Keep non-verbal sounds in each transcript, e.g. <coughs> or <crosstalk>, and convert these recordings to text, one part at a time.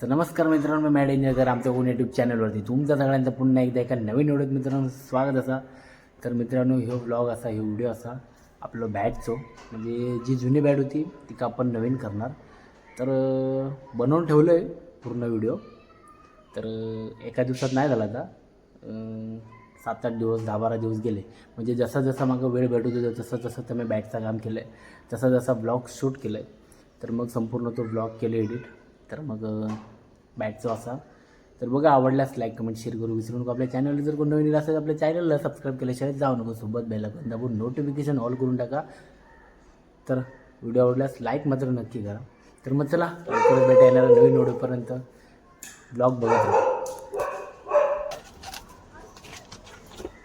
तर नमस्कार मित्रांनो मी मॅड इंजिनियर आमच्या कोण यूट्यूब चॅनलवरती तुमचा सगळ्यांचं पुन्हा एकदा एका नवीन व्हिडिओत मित्रांनो स्वागत असा. तर मित्रांनो ह्यो ब्लॉग असा ह्यो व्हिडिओ असा आपलं बॅटचो म्हणजे जी जुनी बॅट होती ती का आपण नवीन करणार. तर बनवून ठेवलं आहे पूर्ण व्हिडिओ तर एका दिवसात नाही झाला आता. सात आठ दिवस दहा बारा दिवस गेले. म्हणजे जसा जसा मागं वेळ भेटत होता तसं तसं तर मी बॅटचं काम केलं आहे जसा जसा ब्लॉग शूट केलं आहे तर मग संपूर्ण तो ब्लॉग केले एडिट तर मग अं, बॅटचं असा. तर बघा आवडल्यास लाईक कमेंट शेअर करू. विसरू नको आपल्या चॅनलला जर कोण नवीन असेल तर आपल्या चॅनलला सबस्क्राईब केल्याशिवाय जाऊ नको. सोबत बेलाकून दाबून नोटिफिकेशन ऑल करून टाका. तर व्हिडिओ आवडल्यास लाईक मात्र नक्की करा. तर मग चला लवकरच भेटा येणारा नवीन व्हिडिओपर्यंत. ब्लॉग बघत राहा.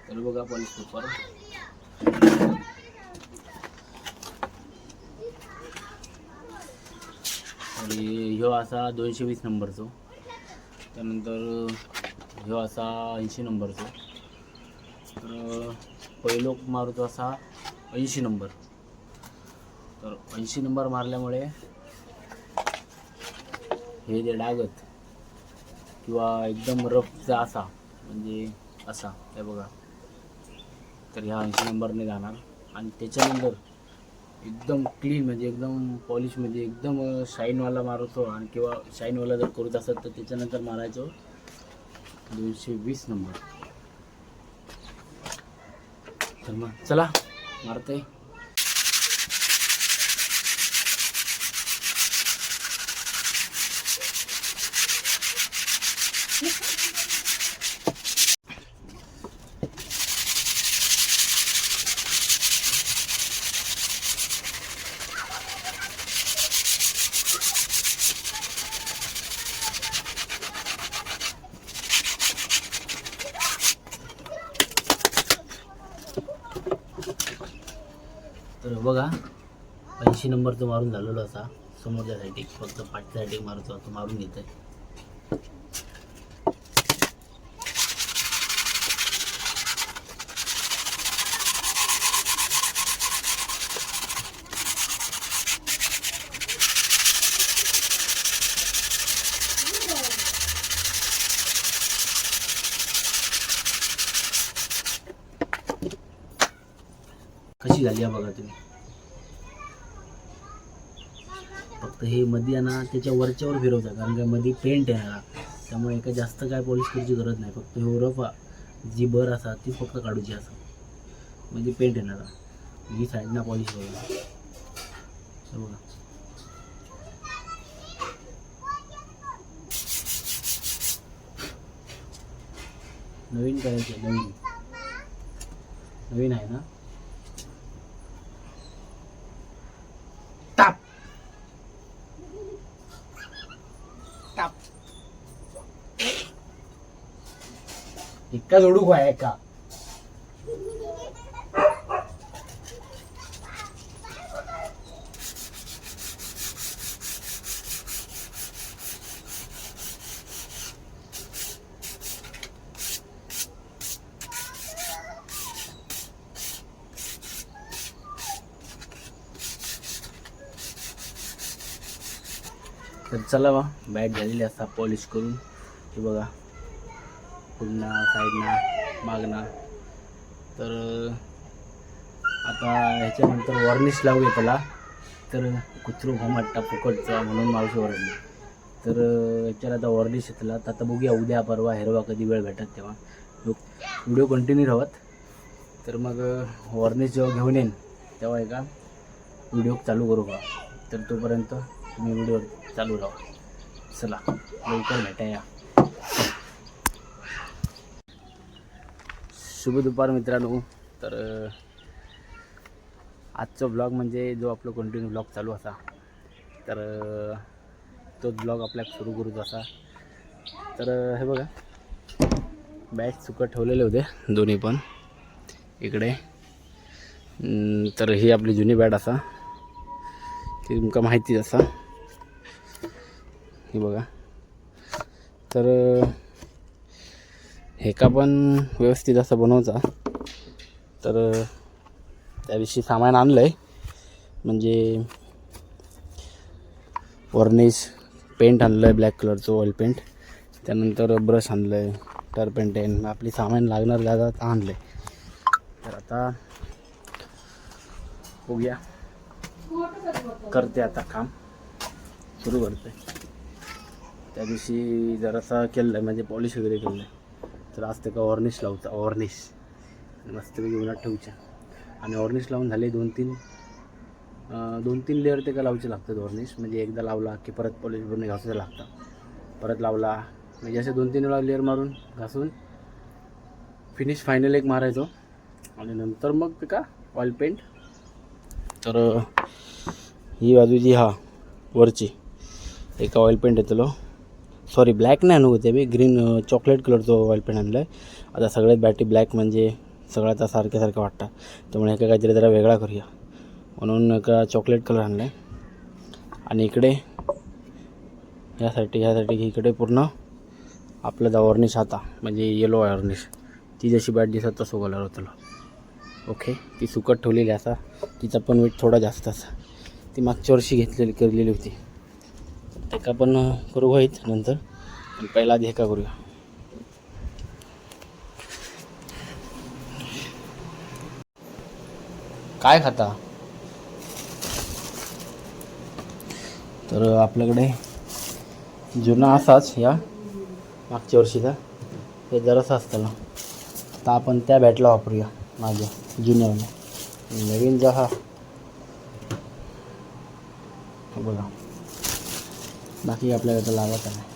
तर बघा पॉलिस पेपर आणि ह्यो असा दोनशे वीस नंबरचो. त्यानंतर ह्यो असा ऐंशी नंबरचो. तर पहिलो मारतो असा ऐंशी नंबर. तर ऐंशी नंबर मारल्यामुळे हे जे डागत किंवा एकदम रफचा असा म्हणजे असा हे बघा. तर ह्या ऐंशी नंबरने जाणार. आणि त्याच्यानंतर एकदम क्लीन म्हणजे एकदम पॉलिश म्हणजे एकदम शाईनवाला मारतो आणि किंवा शाईनवाला जर करत असत तर त्याच्यानंतर मारायचो दोनशे वीस नंबर तर मग चला मारते तर बघा ऐंशी तो मारून झालेला असा समोरच्यासाठी फक्त पाठच्या मारतो तो मारून घेत आहे कशी झाली आहे बघा तुम्ही? फक्त हे मध्ये आहे ना त्याच्या वरच्यावर फिरवता कारण का मध्ये पेंट आहे त्यामुळे एका जास्त काय पॉलिश करायची गरज नाही. फक्त हे रफा जी बर असा ती फक्त काढूची असा. म्हणजे पेंट येणार ही. साईडना पॉलिश बघा बघा. नवीन करायचं आहे, नवीन. नवीन आहे ना? एका जोडू आहे एका. तर चला बा बॅट झालेली असता पॉलिश करून. हे बघा. पुन्हा साईडना मागना. तर आता ह्याच्यानंतर वॉर्निश लावूया त्याला. तर कुचरू घोमाटा फुकटचा म्हणून मावशी ओरडली. तर याच्यावर आता वॉर्निश येतला तर आता बघूया उद्या परवा हेरवा कधी वेळ भेटत तेव्हा. व्हिडिओ कंटिन्यू राहत तर मग वॉर्निश जेव्हा घेऊन येईन तेव्हा एका व्हिडिओ चालू करू का? तर तोपर्यंत तुम्ही व्हिडिओ चालू राहा. चला लवकर भेटाया. शुभ दुपार मित्रांनो. तर आजचा ब्लॉग म्हणजे जो आपलं कंटिन्यू ब्लॉग चालू असा तर तोच ब्लॉग आपल्या सुरू करूच असा तर हे बघा बॅग सुकत ठेवलेले होते दोन्ही पण इकडे. तर ही आपली जुनी बॅट असा ती तुमका माहितीच असा. हे बघा. तर हे का पण व्यवस्थित असं बनवचा. तर त्याविषयी सामान आणलं आहे म्हणजे वर्निश पेंट आणलं आहे ब्लॅक कलरचं ऑइल पेंट त्यानंतर ब्रश आणलं आहे. टर्पेंटेन आपली सामान लागणार जागा आता आणलं आहे तर आता बघूया. करते आता काम. सुरू करते. त्या दिवशी जरासा केलं आहे म्हणजे पॉलिश वगैरे केलं आहे तर आज ते का ऑर्निश लावचा ऑर्निश मस्तपैकी उन्हात ठेवच्या आणि ऑर्निश लावून झाले दोन तीन दोन तीन लेअर ते का लावचे लागतात ऑर्निश म्हणजे एकदा लावला की परत पॉलिश भरून घासायचं लागतं. परत लावला म्हणजे असे दोन तीन वेळा लेअर मारून घासून फिनिश फायनल एक मारायचो. आणि नंतर मग ते का ऑइल पेंट तर ही बाजूची हा वरची. एका ऑइल पेंट येतलो सॉरी ब्लॅक नाही आणू होते मी. ग्रीन चॉकलेट कलरचं ऑइल पेंट आणलं आहे आता सगळ्यात बॅटरी ब्लॅक म्हणजे सगळ्यात आता सारख्यासारखं वाटतं. त्यामुळे एका काहीतरी जरा वेगळा करूया. म्हणून एका चॉकलेट कलर आणला आहे आणि इकडे यासाठी ह्यासाठी इकडे पूर्ण आपलं दा ऑर्निश आता म्हणजे येलो ऑर्निश ती जशी बॅट दिसत तसं कलर होतं ओके ती सुकट ठेवलेली असा तिचा पण वेट थोडा जास्त असा. ती मागच्या वर्षी घेतलेली केलेली होती. त्याका पण करू होईत नंतर. पण पहिला आधी हेका करूया. काय खाता? तर आपल्याकडे जुना असाच या मागच्या वर्षीचा. हे जरासा असताना तर आपण त्या बॅटला वापरूया माझ्या जुन्या नवीन जहा बघा. बाकी आपल्याला तर लागत नाही.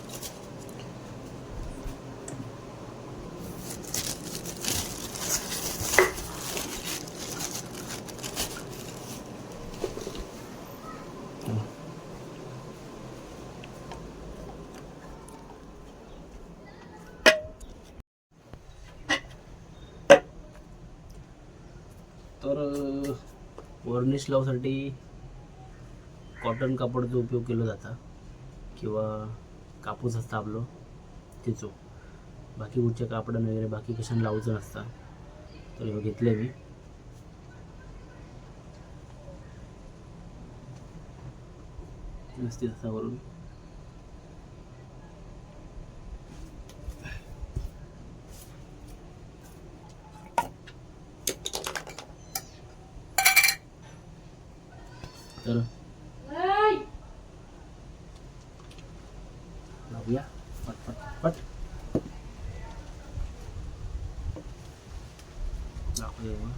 तर वर्निश लावसाठी कॉटन कापडचा उपयोग केला जाता. किंवा कापूस असता आपलं तिचो बाकी कुठच्या कापडान वगैरे बाकी कशाने लावचं नसता तर हे घेतले मी. व्यवस्थित असा करून 有啊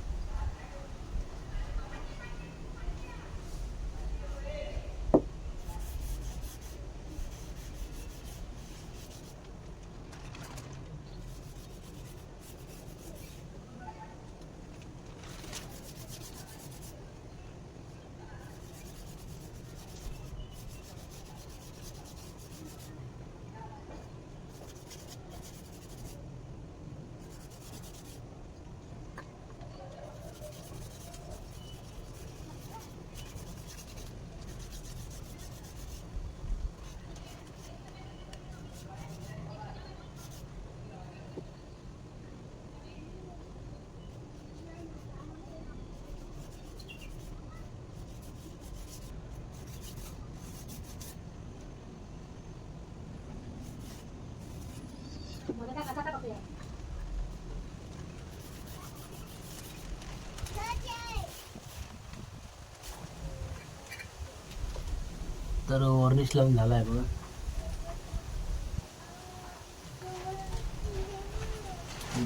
तर वॉर्निश लावून झाला आहे बघा.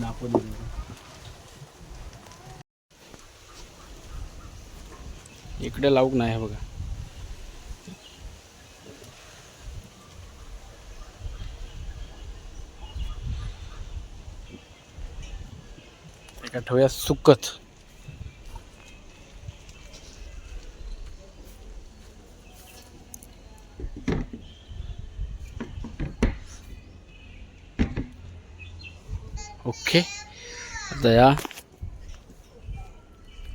दाखवतो इकडे लावूक नाही आहे बघा. एका ठेवूया सुकत ओके आता या.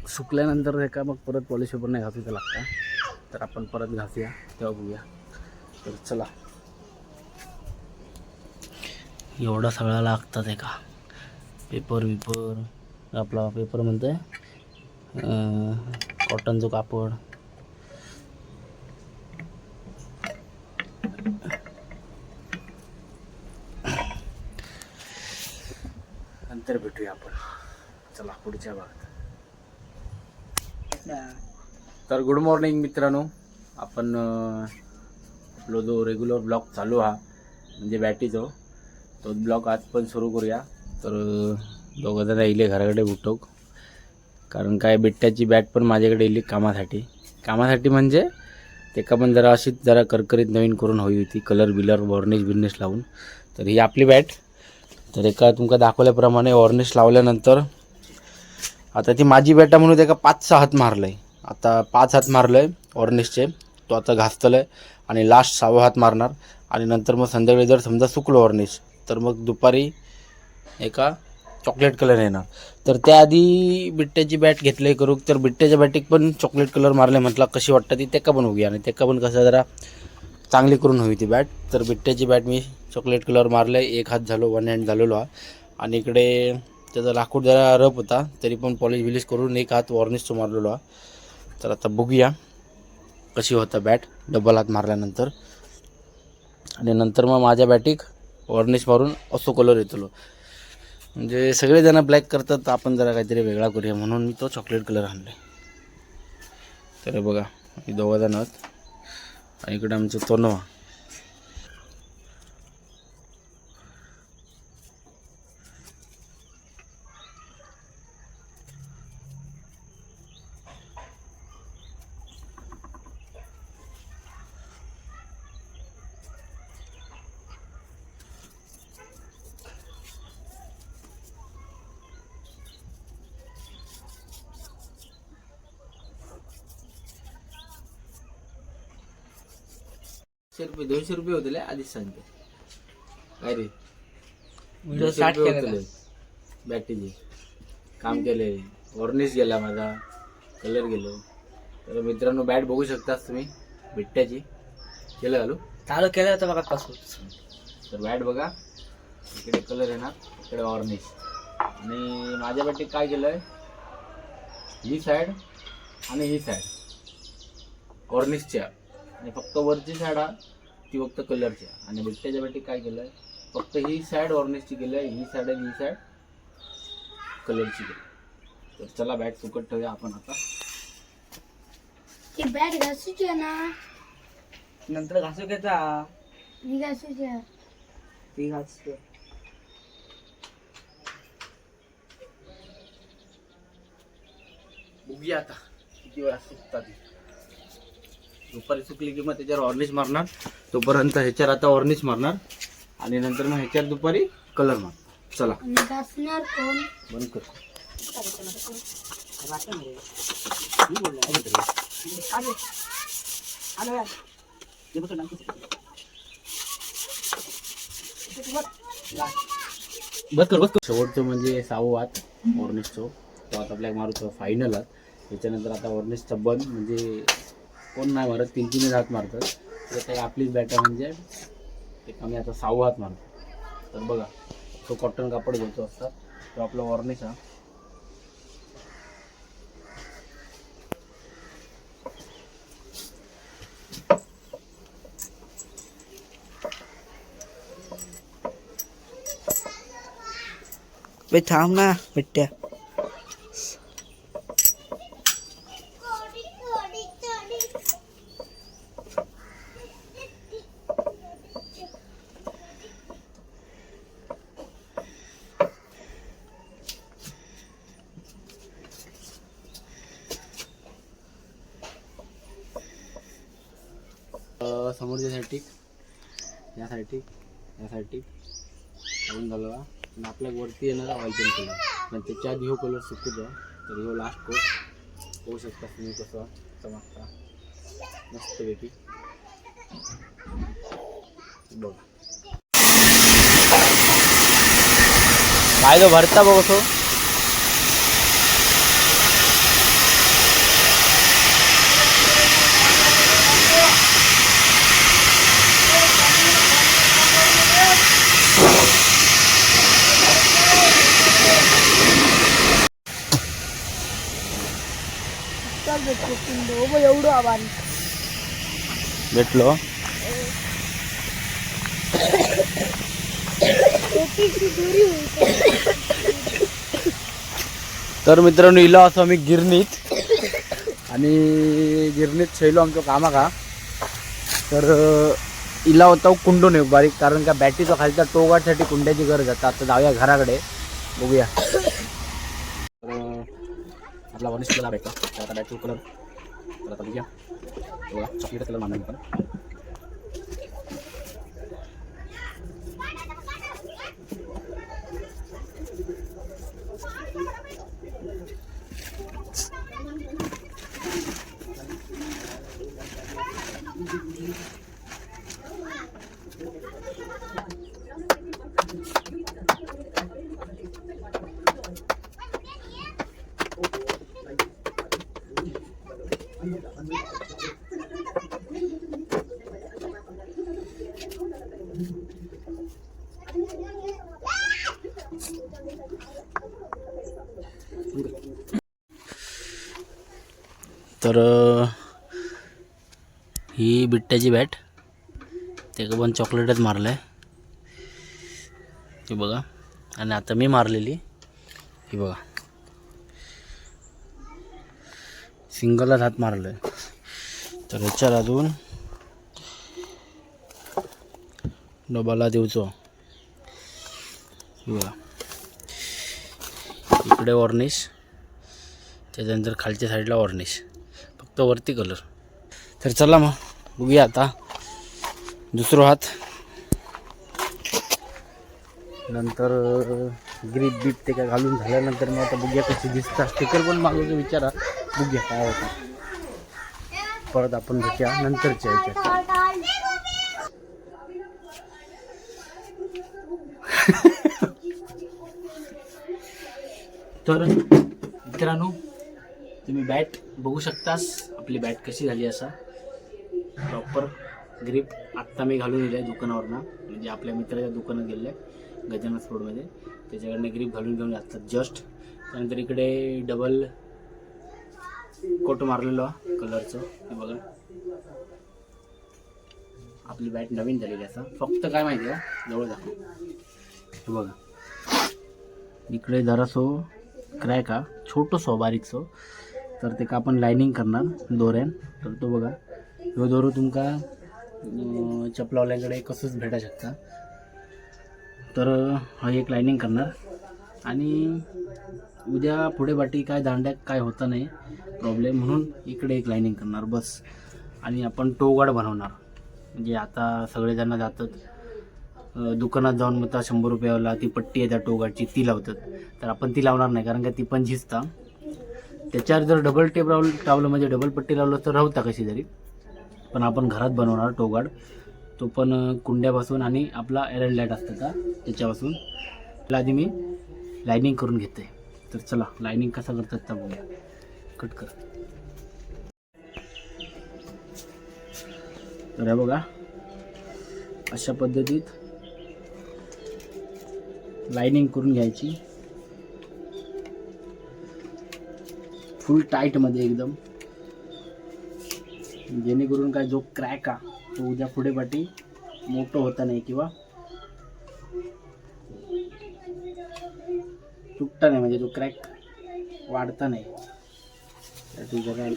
सुकल्यानंतर हे का मग परत पॉलिश पेपर नाही घासूचं लागतं. तर आपण परत घासूया तेव्हा बघूया. तर चला. एवढा सगळा लागतात आहे का. पेपर विपर आपला पेपर म्हणतोय. कॉटनचं कापड नंतर भेटूया आपण भागात. तर गुड मॉर्निंग मित्रांनो. आपण आपलो जो रेग्युलर ब्लॉग चालू हा म्हणजे बॅटीचो तो ब्लॉग आज पण सुरू करूया. तर दोघं जण येईल घराकडे उठोक कारण काय बिट्ट्याची बॅट पण माझ्याकडे येईल कामासाठी. कामासाठी म्हणजे तेका पण जरा अशीच जरा करकरीत नवीन करून हवी होती. कलर बिलर वॉर्निश बिर्निश लावून. तर ही आपली बॅट तर एका तुमका दाखवल्याप्रमाणे वॉर्निश लावल्यानंतर आता ती माझी बॅटा म्हणून त्याका पाच सहा हात मारलंय. आता पाच हात मारलंय ऑर्निशचे तो आता घासतलंय आणि लास्ट सहावा हात मारणार. आणि नंतर मग संध्याकाळी जर समजा सुकलो ऑर्निश तर मग दुपारी एका चॉकलेट कलर येणार. तर त्याआधी बिट्ट्याची बॅट घेतली करू तर बिट्ट्याच्या बॅटीक पण चॉकलेट कलर मारले म्हटला कशी वाटतं ती तेका पण होऊया. आणि तेका पण कसं जरा चांगली करून हवी ती बॅट तर बिट्ट्याची बॅट मी चॉकलेट कलर मारले एक हात झालो वन हँड झालेलो. हा आणि इकडे त्याचा लाकूड जरा रप होता तरी पण पॉलिश बिलिश करून एक हात वॉर्निशचं मारलेलो हा. तर आता बघूया कशी होता बॅट डबल हात मारल्यानंतर. आणि नंतर मग माझ्या बॅटीक वॉर्निश मारून असो कलर येतलो. म्हणजे सगळेजण ब्लॅक करतात तर आपण जरा काहीतरी वेगळा करूया म्हणून मी तो चॉकलेट कलर आणला. तर बघा दोघं जण आहोत. आणि इकडे आमचं तोनवा. दोनशे रुपये दोनशे रुपये होते आधीच सांगते. काय रे? व्हिडिओ दोनशे स्टार्ट रुपये केलेला. होतले. बॅटीचे काम केले. वॉर्निश गेला माझा. कलर गेलो. तर मित्रांनो बॅट बघू शकतास तुम्ही. बिट्ट्याची. केलं घालू? चालू केलं होतं बघा कसं तर बॅट बघा. इकडे कलर येणार इकडे ऑर्निश आणि माझ्या बॅटीत काय केलंय? ही साईड आणि ही साईड ऑर्निशच्या आणि फक्त वरची साईड हा. ती फक्त कलरची आहे. आणि बिट्ट्याच्या बॅटीत काय केलंय? फक्त ही साईड ऑर्निशची केलंय. ही साईड आणि ही साईड कलरची केली तर चला बॅट सुकट ठेवूया आपण आता. ती बॅट घासूची आहे ना. नंतर घासू घेता मी घासूची आहे. ती घासतो. बघूया आता. किती वेळा सुकतात ती. दुपारी सुकली की मग त्याच्यावर ऑर्निश मारणार. तोपर्यंत ह्याच्यावर आता ऑर्निश मारणार. आणि नंतर मग ह्याच्यावर दुपारी कलर मारणार चला. आणि घासणार कोण? बंद कर. बस कर बस कर. शेवटचं म्हणजे सावं वात ऑर्निशचो. तो आता आपल्याला मारूचो फायनल त्याच्यानंतर आता ऑर्निशचा बंद म्हणजे कोण नाही मारत तीन तीनच हात मारतात. तर काही आपलीच बॅटर म्हणजे एक आम्ही आता सहा हात मारतो तर बघा तो कॉटन कापड घेतो असतात तो आपला वॉर्निश हा. थांब ना बिट्ट्या अ, समोरच्या साईडीक यासाठी यासाठी लावून घालवा आणि आपल्या वरती येणारा ऑइल पेंट कलर पण त्याच्या आधी हो कलर द्या. तर हो लास्ट कोट होऊ शकता तुम्ही कसं चमकता मस्तपैकी. बघ. काय जो भरता बघ तो. चल भेटतो पिंडो. बघ एवढं भेटलो? तर मित्रांनो इला असो आम्ही गिरणीत. आणि गिरणीत शैलो आमचं कामा का तर इला होता कुंडून येऊ बारीक कारण का बॅटरीचा खालचा टोगासाठी कुंड्याची गरज आता आता जाऊया घराकडे. बघूया. आपला वनिश कलर आहे का तर आता बॅटरी कलर तर आता बघूया बघा चॉकलेट कलर मानला मी तर ही बिट्ट्याची बॅट. त्याचं पण चॉकलेटच मारलं आहे हे बघा. आणि आता मी मारलेली. ही बघा. सिंगलच हात मारलं आहे तर ह्याच्यात अजून. डबाला देऊचो. बघा. इकडे वॉर्निश. त्याच्यानंतर खालच्या साईडला ऑर्निश तो वरती कलर तर चला मग बघूया आता. दुसरं हात. नंतर ग्रीप बीप ते काय घालून झाल्यानंतर मग आता बघूया कशी दिसतात. स्टिकर पण मागवतो विचारा. बघूया काय होतं. परत आपण भेटूया नंतरच्या याच्यात. <laughs> तर मित्रांनो तुम्ही बॅट बघू शकतास. आपली बॅट कशी झाली असा. प्रॉपर ग्रीप आत्ता मी घालून दिलं आहे दुकानावरनं. म्हणजे आपल्या मित्राच्या दुकानात गेलं आहे गजानन रोडमध्ये. त्याच्याकडनं ग्रीप घालून घेऊन आत्ता जस्ट त्यानंतर इकडे डबल कोट मारलेलो कलरचं हे बघा. आपली बॅट नवीन झालेली असा फक्त काय माहिती आहे जवळ दाखव हे बघा. इकडे जरासो क्रॅक हा. छोटंसो हो, बारीकसो हो. तर ते का आपण लायनिंग करणार दोऱ्यान. तर तो बघा. ह्यो दोरो तुमका चपलावल्याकडे कसंच भेटा शकता. तर हा एक लायनिंग करणार. आणि उद्या पुढे बाटी काय दांड्यात काय होता नाही प्रॉब्लेम म्हणून इकडे एक लायनिंग करणार बस. आणि आपण टोगाड बनवणार. म्हणजे आता सगळेजण जातात दुकानात जाऊन मग त्या शंभर रुपयाला ती पट्टी आहे त्या टोगाडची ती लावतात. तर आपण ती लावणार नाही कारण का ती पण झिजता. त्याच्यावर जर डबल टेप लावलं लावलं म्हणजे डबल पट्टी लावलं तर राहता कशी तरी. पण आपण घरात बनवणार टोगाड. तो पण कुंड्यापासून आणि आपला एरल लाइट असतं का त्याच्यापासून. त्याला आधी मी लायनिंग करून घेते. तर चला लायनिंग कसा करतात तर बघूया. कट कर. तर बघा. अशा पद्धतीत लायनिंग करून घ्यायची. फुल टाईटमध्ये एकदम. जेणेकरून काय जो क्रॅक हा तो उद्या पुढे पाठी मोठं होता नाही किंवा तुटता नाही म्हणजे तो क्रॅक वाढता नाही. त्यासाठी जरा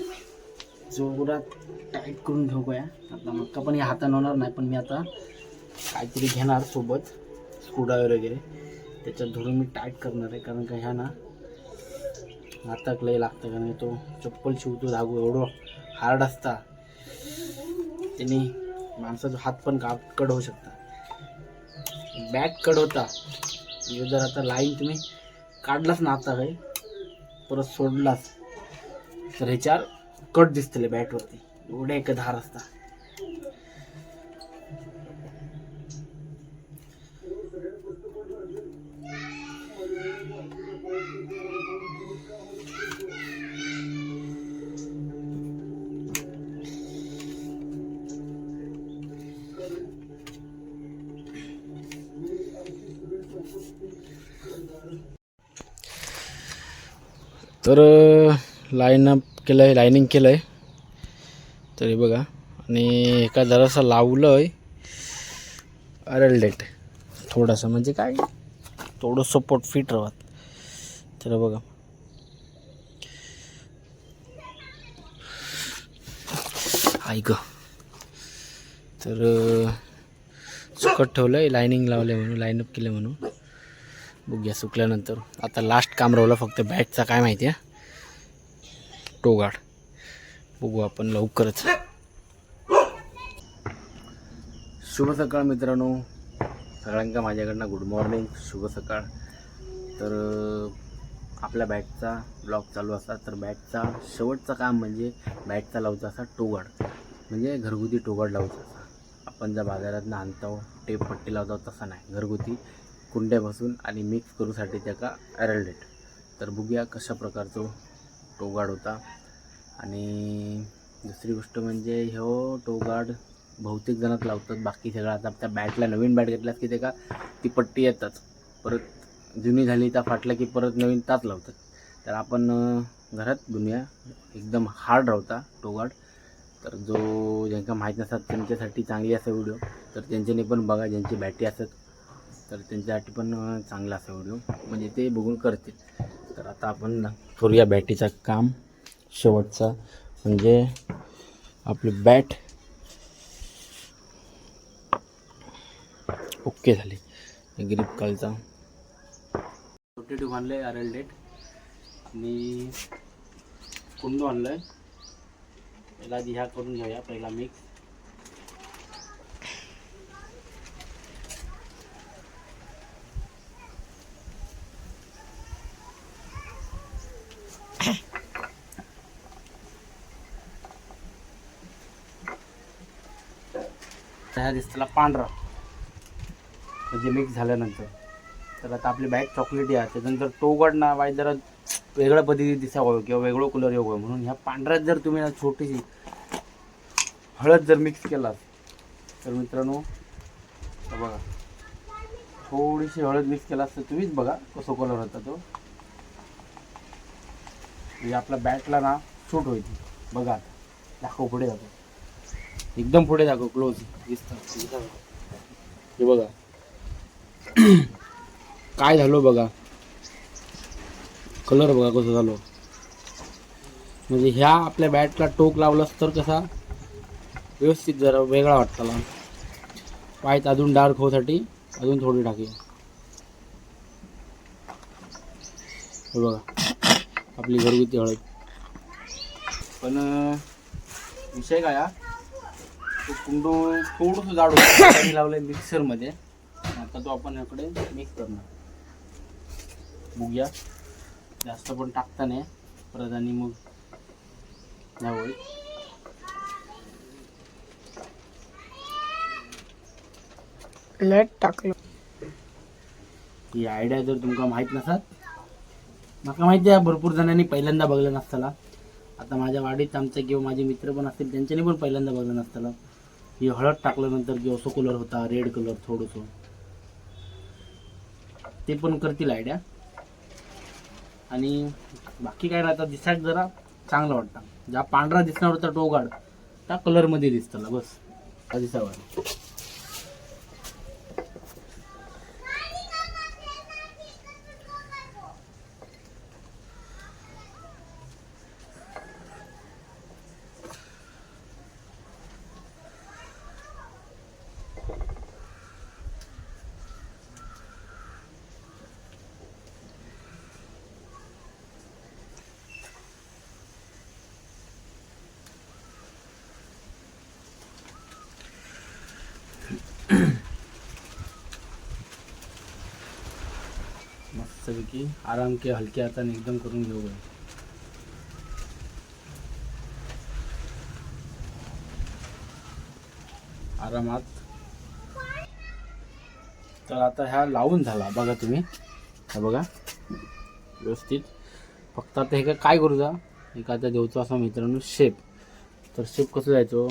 जोरात टाईट करून ठेवूया आता मक्का पण हे हातानं होणार नाही पण मी आता काहीतरी घेणार सोबत स्क्रूड्रायव्हर वगैरे. त्याच्यात धरून मी टाईट करणार आहे कारण का ह्या ना हाताक लय लागतं का नाही तो? चप्पल शिवतो धागू एवढं हार्ड असता. त्यांनी माणसाचा हात पण का कड होऊ शकता. बॅक कड होता. म्हणजे जर आता लाईन तुम्ही काढलाच ना आता काही परत सोडलाच तर ह्याच्यावर कट दिसतले बॅटवरती एवढे एक धार असता. तर लाईन अप केलं आहे लायनिंग केलं आहे तरी बघा. आणि एका जरासा लावलं आहे अरलडेट थोडासा म्हणजे काय? थोडं सपोर्ट फिट राहत. तर बघा. ऐक तर सुकट ठेवलं आहे लायनिंग लावलं आहे म्हणून लाईन अप केलं म्हणून. बघूया सुकल्यानंतर. आता लास्ट काम राहिलं फक्त बॅटचा काय माहिती आहे? टोगाड. बघू आपण लवकरच. शुभ सकाळ मित्रांनो. सगळ्यांका माझ्याकडनं गुड मॉर्निंग शुभ सकाळ. तर आपल्या बॅटचा ब्लॉग चालू असा. तर बॅटचा शेवटचं काम म्हणजे बॅटचा लावचा असा टोगाड. म्हणजे घरगुती टोगाड लावचा असा. आपण ज्या बाजारातनं आणतो टेप पट्टी लावतो तसा नाही. घरगुती कुंड्यापासून आणि मिक्स करूसाठी त्याका ॲरल्डेट तर बघूया कशा प्रकारचो टोगाड होता. आणि दुसरी गोष्ट म्हणजे ह्यो टोगाड बहुतेक जणात लावतात. बाकी सगळं आता त्या बॅटला नवीन बॅट घेतल्यास की ते का ती पट्टी येतात. परत जुनी झाली त्या फाटल्या की परत नवीन ताच लावतात. तर आपण घरात दुनिया एकदम हार्ड राहता टोगाड तर जो ज्यांका माहीत नसतात त्यांच्यासाठी चांगली असा व्हिडिओ तर त्यांच्यानी पण बघा ज्यांची बॅटरी असतात तर त्यांच्यासाठी पण चांगला असा व्हिडिओ. म्हणजे ते बघून करतील. तर आता आपण करूया बॅटीचा काम. शेवटचा म्हणजे आपली बॅट. ओके झाली. ग्रीप कलचा छोटे ट्यूब आणलं आहे आर एल डेट आणि कुंडू आणलं आहे पहिला आधी ह्या करून घेऊया. पहिला मिक्स ह्या त्याला पांढरा. म्हणजे मिक्स झाल्यानंतर. तर आता आपली बॅग चॉकलेटी आहे. त्याच्यानंतर तो ना वाईट जरा वेगळ्या पद्धतीने दिसावं किंवा वेगळं कलर येऊ म्हणून ह्या पांढऱ्यात जर तुम्ही छोटीशी हळद जर मिक्स केलात तर मित्रांनो बघा. थोडीशी हळद मिक्स केला तर तुम्हीच बघा कसं कलर होता तो. म्हणजे आपल्या बॅटला ना सूट होईल. बघा दाखव पुढे जातो एकदम पुढे दाखव क्लोज दिसतं. हे बघा. काय झालं बघा? कलर बघा कसं झालो. म्हणजे ह्या आपल्या बॅटला टोक लावलास तर कसा? व्यवस्थित जरा वेगळा वाटताला पायत अजून डार्क होसाठी अजून थोडी टाकी. हे बघा. आपली घरगुती हळद. पण विषय काय हा? तो कुंडू थोडंसं जाड होतं <coughs> त्याने लावलंय मिक्सरमध्ये. आता तो आपण याकडे मिक्स करणार. बघूया. जास्त पण टाकता नाही. परत आणि मग होईल लेट टाकलं. ही आयडिया जर तुमका माहीत नसत माका माहिती आहे भरपूर जणांनी पहिल्यांदा बघलं नसताला. आता माझ्या वाडीत आमचे किंवा माझे मित्र पण असतील त्यांच्यानी पण पहिल्यांदा बघलं नसताला. ही हळद टाकल्यानंतर जो असो कलर होता रेड कलर थोडंसं. ते पण करतील आयडिया आणि बाकी काय राहतं दिसायला जरा चांगलं वाटतं. ज्या पांढरा दिसणार होता टोगाड त्या कलरमध्ये दिसताला बस. दिसावा मस्तपैकी आराम के हलक्या हाताने एकदम करून घेऊ आरामात. तर आता ह्या लावून झाला बघा तुम्ही. हा बघा. व्यवस्थित. फक्त आता हे काय करू जा? एक आता देवचो असा मित्रांनो शेप तर शेप कसं जायचो?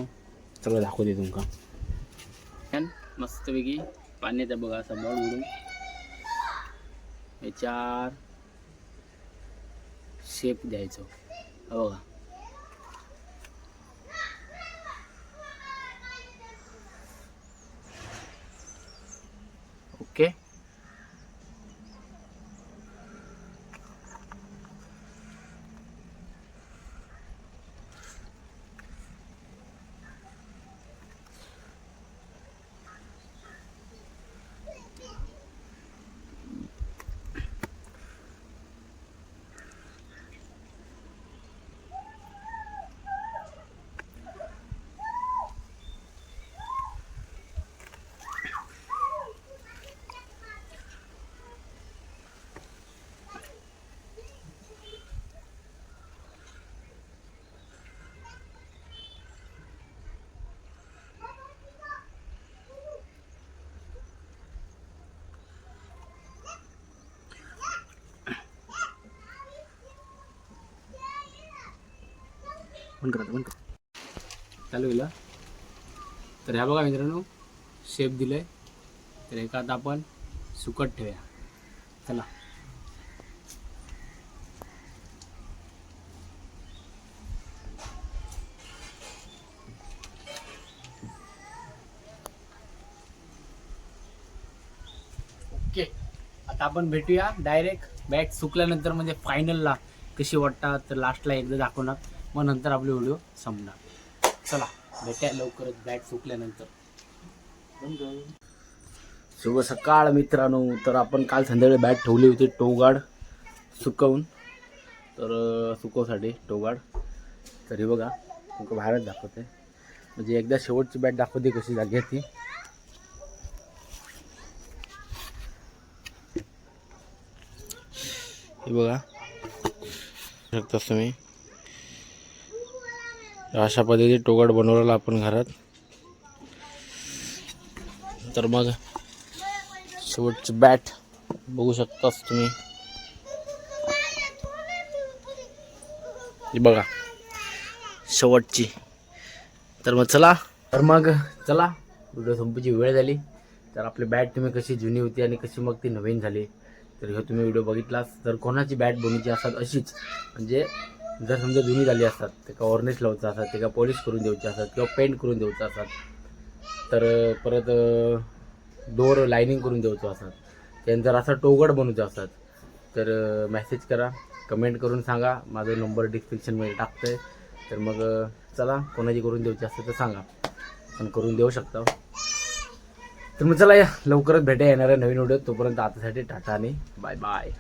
सगळं दाखवते तुमका छान मस्तपैकी पाण्याचा बघा असा बॉल उडून. हे चार शेप द्यायचो. हो बघा. ओके बंद करा बंद करा. चालू गेलं तर ह्या बघा मित्रांनो शेप दिलंय. तर एका आता आपण सुकट ठेवूया. चला. ओके आता आपण भेटूया डायरेक्ट बॅग सुकल्यानंतर म्हणजे फायनलला कशी वाटतात तर लास्टला एकदा दाखवणार. मग नंतर आपले व्हिडिओ संपणार. चला भेटूया लवकरच बॅट सुकल्यानंतर शुभ सकाळ मित्रांनो. तर आपण काल संध्याकाळी बॅट ठेवली होती टोगाड सुकवून. तर सुकवसाठी टोगाड. तर हे बघा तुमचं बाहेरच दाखवते. म्हणजे एकदा शेवटची बॅट दाखवते कशी जागी आहे ती. हे बघा. शकतास तुम्ही. अशा पद्धतीने टोगाट बनवलेला आपण घरात. तर मग शेवटची बॅट बघू शकतास तुम्ही. बघा शेवटची. तर मग चला. तर मग चला व्हिडिओ संपायची वेळ झाली. तर आपली बॅट तुम्ही कशी जुनी होती आणि कशी मग ती नवीन झाली तर हे तुम्ही व्हिडिओ बघितलास. तर कोणाची बॅट बनवायची असतात अशीच म्हणजे जर समजा जुनी झाली असतात ते का ऑर्नेस लावायचं असतात ते का पॉलिश करून द्यायचे असतात किंवा पेंट करून द्यायचं असतात तर परत डोअर लायनिंग करून द्यायचं असतात. त्यानंतर जर असं टोगड बनवचं असतात. तर मेसेज करा कमेंट करून सांगा. माझा नंबर डिस्क्रिप्शनमध्ये आहे तर मग चला कोणाची करून द्यायची असते तर सांगा. पण करून देऊ शकता. तर मग चला या लवकरच भेटा येणार आहे नवीन व्हिडिओ तोपर्यंत आतासाठी टाटा आणि बाय बाय